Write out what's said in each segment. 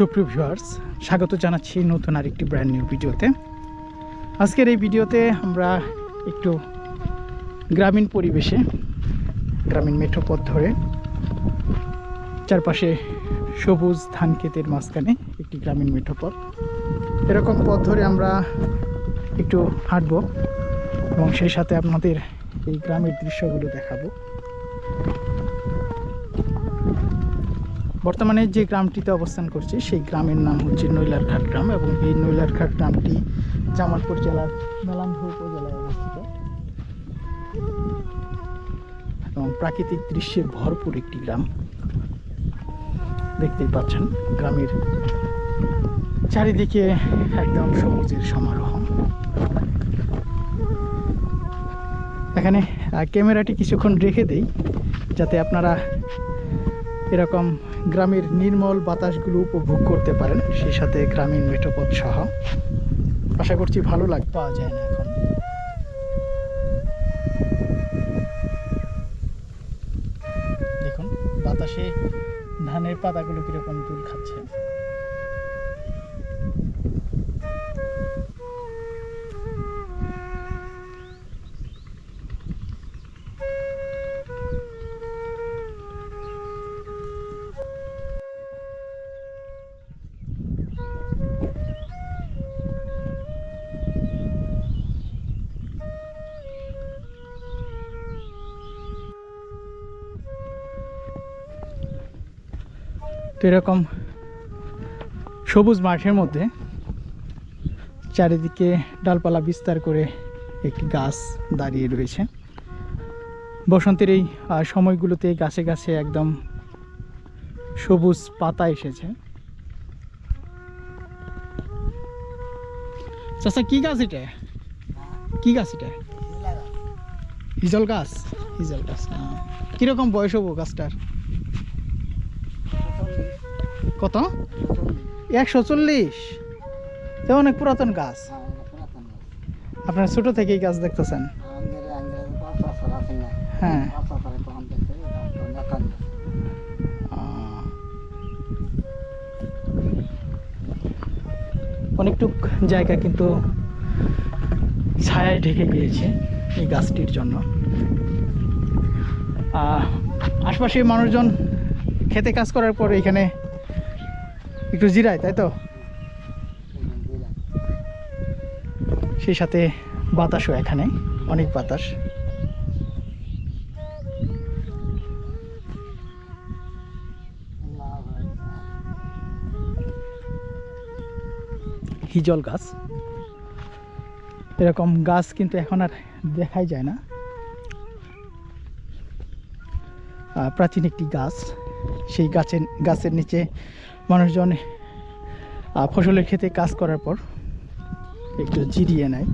সুপ্রিয় ভিউয়ার্স স্বাগত জানাচ্ছি নতুন আরেকটি ব্র্যান্ড নিউ ভিডিওতে। আজকের এই ভিডিওতে আমরা একটু গ্রামীণ পরিবেশে, গ্রামীণ মেঠো পথ ধরে চারপাশে সবুজ ধান ক্ষেতের মাঝখানে একটি গ্রামীণ মেঠো পথ এরকম পথ ধরে আমরা একটু হাঁটবো এবং সেই সাথে আপনাদের এই গ্রামের দৃশ্যগুলো দেখাবো। বর্তমানে যে গ্রামটিতে অবস্থান করছি, সেই গ্রামের নাম হচ্ছে নৈলারঘাট গ্রাম এবং এই নৈলারঘাট গ্রামটি জামালপুর জেলার মেলান্ধু উপজেলায় অবস্থিত। এবং প্রাকৃতিক দৃশ্যে ভরপুর একটি গ্রাম। দেখতেই পাচ্ছেন গ্রামের চারিদিকে একদম সবুজের সমারোহ। এখানে ক্যামেরাটি কিছুক্ষণ রেখে দেই, যাতে আপনারা এরকম গ্রামের নির্মল বাতাসগুলো উপভোগ করতে পারেন, সেই সাথে গ্রামীণ মেঠোপথ সহ। আশা করছি ভালো লাগ পাওয়া যায় না এখন। দেখুন, বাতাসে ধানের পাতাগুলো কীরকম দুল খাচ্ছে। তো এরকম সবুজ মাঠের মধ্যে চারিদিকে ডালপালা বিস্তার করে একটি গাছ দাঁড়িয়ে রয়েছে। বসন্তের এই সময়গুলোতে গাছে গাছে একদম সবুজ পাতা এসেছে। চাচা কি গাছ এটা? কি গাছ এটা? হিজল গাছ। হিজল গাছ। কীরকম বয়স হব গাছটার? কত? একশো চল্লিশ। তো অনেক পুরাতন গাছ। আপনার ছোট থেকে এই গাছ দেখতেছেন। হ্যাঁ। অনেকটুক জায়গা কিন্তু ছায়ায় ঢেকে গিয়েছে এই গাছটির জন্য। আহ, আশপাশে মানুষজন খেতে কাজ করার পর এখানে একটু জিরায়, তাই তো? সেই সাথে বাতাসও এখানে, অনেক বাতাস। হিজল গাছ। এরকম গাছ কিন্তু এখন আর দেখাই যায় না। প্রাচীন একটি গাছ, সেই গাছের গাছের নিচে মানুষজন ফসলের ক্ষেতে কাজ করার পর একটু জিরিয়ে নেয়।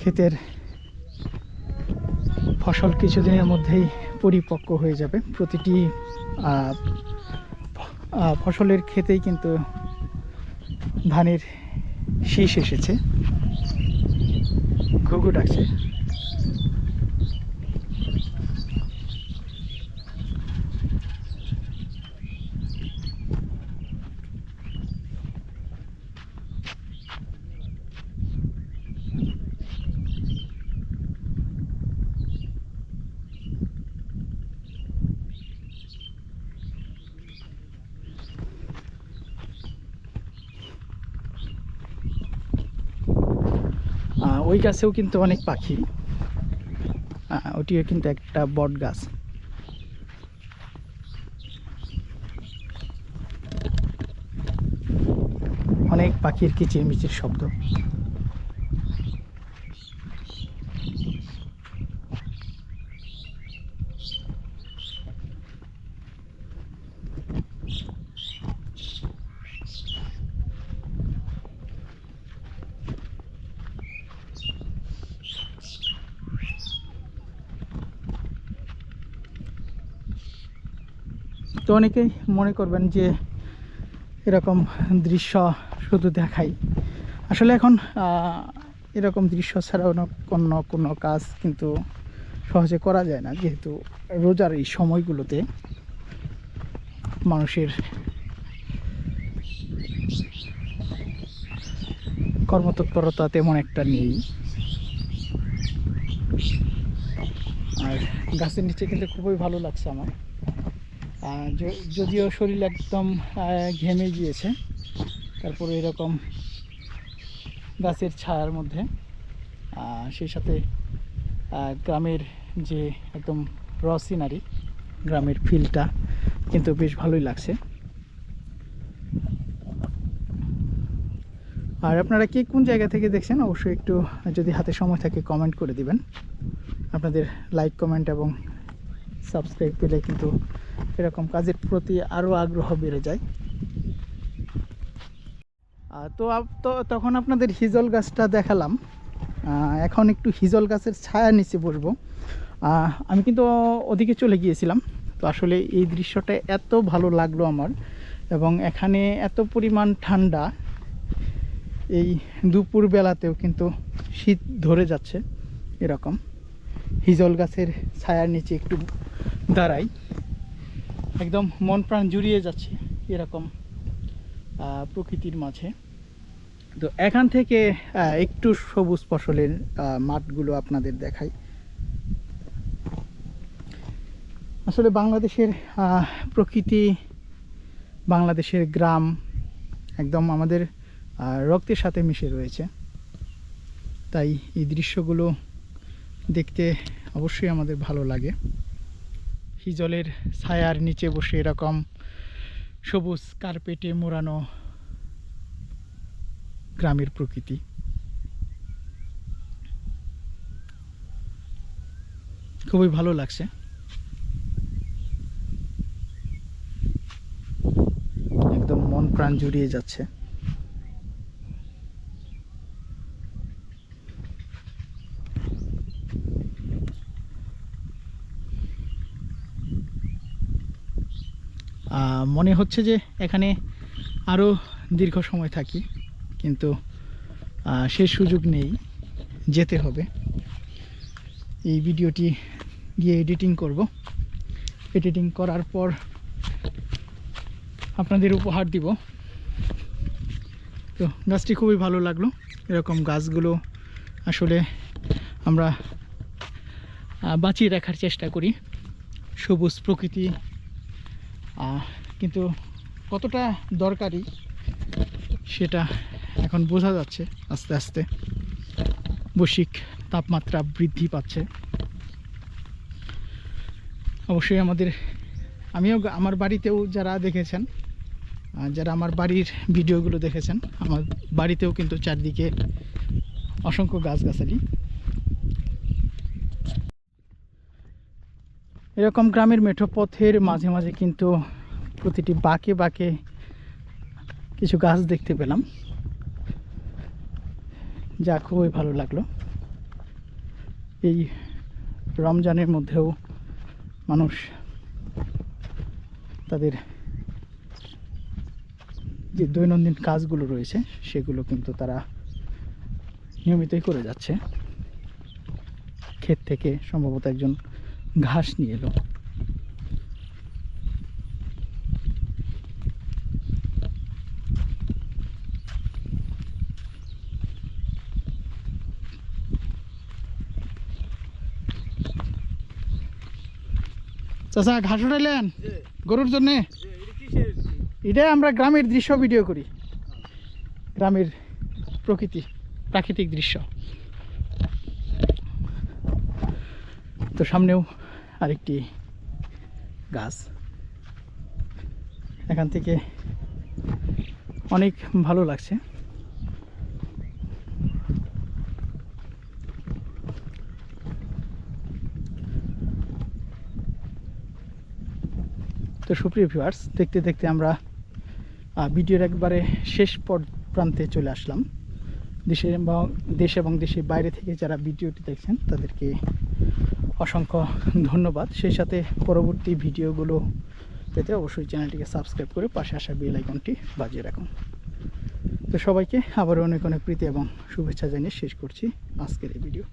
ক্ষেতের ফসল কিছুদিনের মধ্যেই পরিপক্ক হয়ে যাবে। প্রতিটি ফসলের ক্ষেতেই কিন্তু ধানের শীষ এসেছে। ডাকছে ওই গাছেও কিন্তু অনেক পাখি। ওটিও কিন্তু একটা বট গাছ। অনেক পাখির কিচিরমিচির শব্দ। তো অনেকেই মনে করবেন যে এরকম দৃশ্য শুধু দেখাই। আসলে এখন এরকম দৃশ্য ছাড়াও না অন্য কোনো কাজ কিন্তু সহজে করা যায় না। যেহেতু রোজার এই সময়গুলোতে মানুষের কর্মতৎপরতা তেমন একটা নেই। আর গাছের নিচে কিন্তু খুবই ভালো লাগছে আমার। যদিও শরীর একদম ঘেমে গিয়েছে, তারপরে এরকম গাছের ছায়ার মধ্যে সেই সাথে গ্রামের যে একদম র সিনারি, গ্রামের ফিলটা কিন্তু বেশ ভালোই লাগছে। আর আপনারা কে কোন জায়গা থেকে দেখছেন, অবশ্যই একটু যদি হাতে সময় থাকে কমেন্ট করে দিবেন। আপনাদের লাইক কমেন্ট এবং সাবস্ক্রাইব পেলে কিন্তু এরকম কাজের প্রতি আরও আগ্রহ বেড়ে যায়। তো তখন আপনাদের হিজল গাছটা দেখালাম। এখন একটু হিজল গাছের ছায়া নিচে বসবো। আমি কিন্তু ওদিকে চলে গিয়েছিলাম। তো আসলে এই দৃশ্যটা এত ভালো লাগল আমার এবং এখানে এত পরিমাণ ঠান্ডা এই দুপুর বেলাতেও কিন্তু শীত ধরে যাচ্ছে এরকম। হিজল গাছের ছায়ার নিচে একটু দাঁড়াই। একদম মন প্রাণ জুড়িয়ে যাচ্ছে এরকম প্রকৃতির মাঝে। তো এখান থেকে একটু সবুজ ফসলের মাঠগুলো আপনাদের দেখাই। আসলে বাংলাদেশের প্রকৃতি, বাংলাদেশের গ্রাম একদম আমাদের রক্তের সাথে মিশে রয়েছে। তাই এই দৃশ্যগুলো দেখতে অবশ্যই আমাদের ভালো লাগে। হিজলের ছায়ার নিচে বসে এরকম সবুজ কার্পেটে মোড়ানো গ্রামের প্রকৃতি। খুবই ভালো লাগছে। একদম মন প্রাণ জুড়িয়ে যাচ্ছে। মনে হচ্ছে যে এখানে আরও দীর্ঘ সময় থাকি, কিন্তু সে সুযোগ নেই, যেতে হবে। এই ভিডিওটি গিয়ে এডিটিং করব। এডিটিং করার পর আপনাদের উপহার দিব। তো গাছটি খুবই ভালো লাগল। এরকম গাছগুলো আসলে আমরা বাঁচিয়ে রাখার চেষ্টা করি। সবুজ প্রকৃতি কিন্তু কতটা দরকারি সেটা এখন বোঝা যাচ্ছে আস্তে আস্তে। বৈশ্বিক তাপমাত্রা বৃদ্ধি পাচ্ছে। অবশ্যই আমাদের, আমিও আমার বাড়িতেও যারা দেখেছেন যারা আমার বাড়ির ভিডিওগুলো দেখেছেন, আমার বাড়িতেও কিন্তু চারদিকে অসংখ্য গাছগাছালি। এরকম গ্রামের মেঠো পথের মাঝে মাঝে কিন্তু প্রতিটি বাঁকে বাঁকে কিছু গাছ দেখতে পেলাম। যা খুবই ভালো লাগল। এই রমজানের মধ্যেও মানুষ তাদের যে দৈনন্দিন কাজগুলো রয়েছে, সেগুলো কিন্তু তারা নিয়মিতই করে যাচ্ছে। ক্ষেত থেকে সম্ভবত একজন ঘাস নিয়ে এলো। চাচা ঘাস উঠাইলেন? গরুর জন্যে? এটাই আমরা গ্রামের দৃশ্য ভিডিও করি। গ্রামের প্রকৃতি প্রাকৃতিক দৃশ্য। তো সামনেও আরেকটি গাছ। এখান থেকে অনেক ভালো লাগছে। তো সুপ্রিয় ভিউয়ার্স দেখতে দেখতে আমরা ভিডিওর একবারে শেষ পর- প্রান্তে চলে আসলাম। দেশের এবং দেশ এবং দেশের বাইরে থেকে যারা ভিডিওটি দেখছেন, তাদেরকে অসংখ্য ধন্যবাদ। সেই সাথে পরবর্তী ভিডিওগুলো পেতে অবশ্যই চ্যানেলটিকে সাবস্ক্রাইব করে পাশে আসা বেল আইকনটি বাজিয়ে রাখুন। তো সবাইকে আবারও অনেক অনেক প্রীতি এবং শুভেচ্ছা জানিয়ে শেষ করছি আজকের এই ভিডিও।